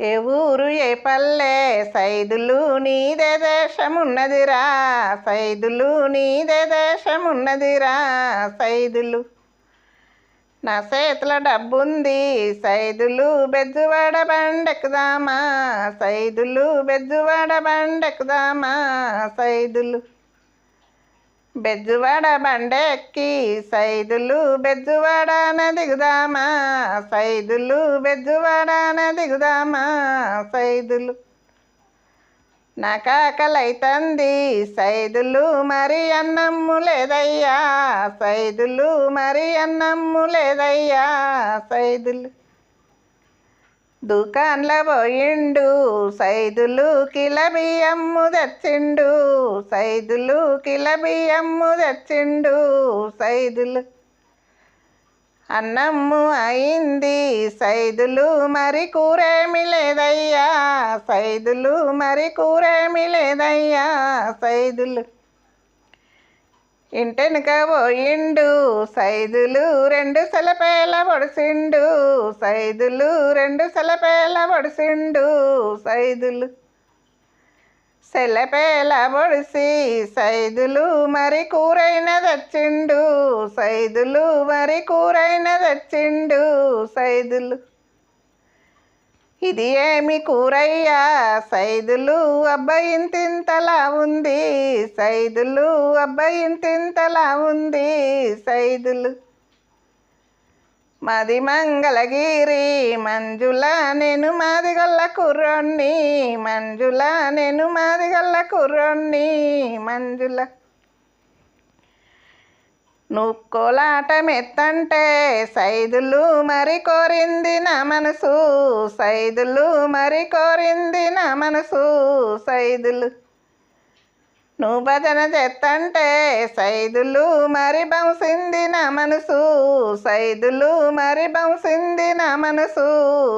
ఏ ఊరు ఏ పల్లె సైదులు నీదే దేశమున్నదిరా. సైదులు నీదే దేశమున్నదిరా సైదులు. నా చేతిలో డబ్బుంది సైదులు బెజ్జువాడ బండెక్కుదామా సైదులు బెజ్జువాడ బండెక్కుదామా సైదులు. బెజ్జువాడ బండెక్కి సైదులు బెజ్జువాడన దిగుదామా సైదులు బెజ్జువాడన దిగుదామా సైదులు నాకాకలైతంది. సైదులు మరి అన్నమ్ము లేదయ్యా. సైదులు మరి అన్నమ్ము లేదయ్యా. సైదులు దుకాన్లో పోయిండు సైదులు కిలబియ్యమ్ము తెచ్చిండు సైదులు కిలబియ్యమ్ము తెచ్చిండు సైదులు అన్నమ్ము అయింది సైదులు మరి కూరేమి లేదయ్యా సైదులు మరి కూరేమి లేదయ్యా సైదులు ఇంటెనక పోయిండు సైదులు రెండు సెలపేల పొడిసిండు సైదులు రెండు సెలపేల పొడిసిండు సైదులు సెలపేల పొడిసి సైదులు మరి కూరైన తెచ్చిండు సైదులు మరి కూరైన తెచ్చిండు సైదులు ఇది ఏమి కూరయ్యా? సైదులు అబ్బాయింతింతలా ఉంది. సైదులు అబ్బాయింతింతలా ఉంది. సైదులు మాది మంగళగిరి. మంజుల నేను మాది గల్ల కుర్రోణ్ణి. మంజుల నేను మాది గల్ల కుర్రోణ్ణి. మంజుల నువ్వు కోలాటం ఎత్తంటే సైదులు మరి కోరింది నా మనసు సైదులు మరి కోరింది నా మనసు సైదులు. నువ్వు భజన చెత్తంటే సైదులు మరి బంసింది నా మనసు సైదులు మరి బంసింది నా మనసు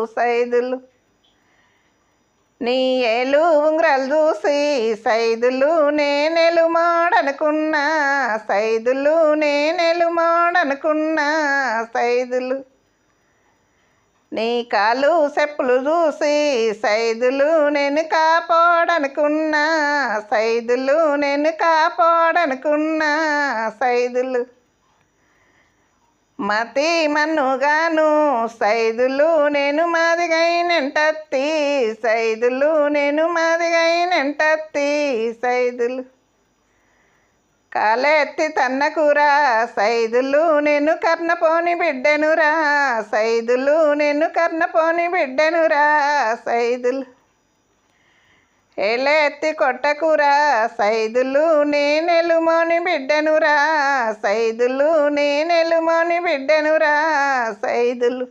సైదులు. నీ ఏలు ఉంగరాలు చూసి సైదులు నేనెలు మోడనుకున్నా సైదులు నేనెలు మోడనుకున్నా సైదులు. నీ కాలు చెప్పులు చూసి సైదులు నేను కాపాడనుకున్నా సైదులు నేను కాపాడనుకున్నా సైదులు. మతి మన్నుగాను సైదులు నేను మాదిగైనంటత్తి సైదులు నేను మాదిగైనంటత్తి సైదులు. కాలెత్తి తన్నకురా సైదులు నేను కర్ణపోని బిడ్డనురా సైదులు నేను కర్ణపోని బిడ్డనురా సైదులు. ఏలెత్తి కొట్టకురా సైదులు నేనెలుమోని బిడ్డనురా సైదులు నేనెలుమోని బిడ్డనురా సైదులు